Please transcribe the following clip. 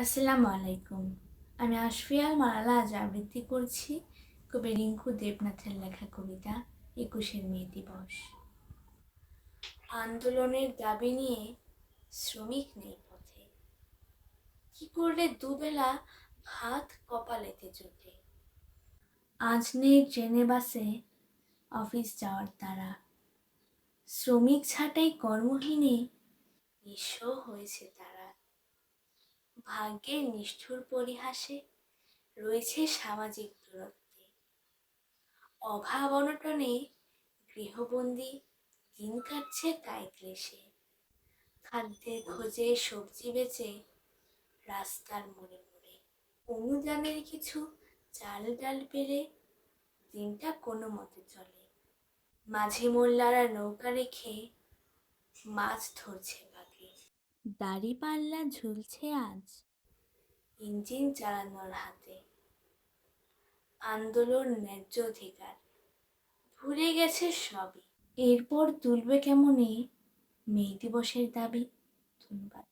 আসসালামু আলাইকুম। আমি আশফিয়াল মারালা আজ আবৃত্তি করছি কবি রিঙ্কু দেবনাথের লেখা কবিতা একুশের মে দিবস। আন্দোলনের দাবি নিয়ে শ্রমিক নেই পথে। কি করলে দুবেলা ভাত কপালেতে জোটে? আজ নেই ট্রেনে, বাসে অফিস যাওয়ার তারা। শ্রমিক ছাঁটাই কর্মহীনে নিঃস্ব হয়েছে তারা। ভাগ্যের নিষ্ঠুর পরিহাসে রয়েছে সামাজিক দূরত্বে। অভাব অনটনে গৃহবন্দী দিন কাটছে কায় ক্লেশে। খাদ্যের খোঁজে সবজি বেচে রাস্তার মোড়ে মোড়ে। অনুদানের কিছু চাল ডাল পেরে দিনটা কোনো মতে চলে। মাঝি মোল্লারা নৌকা রেখে মাছ ধরছে বাগে দাড়ি পাল্লা ঝুলছে আজ। ইঞ্জিন চালানোর হাতে। আন্দোলন ন্যায্য অধিকার। ভুলে গেছে সবই। এরপর তুলবে কেমনে? মেয়ে দিবসের দাবি। ধন্যবাদ।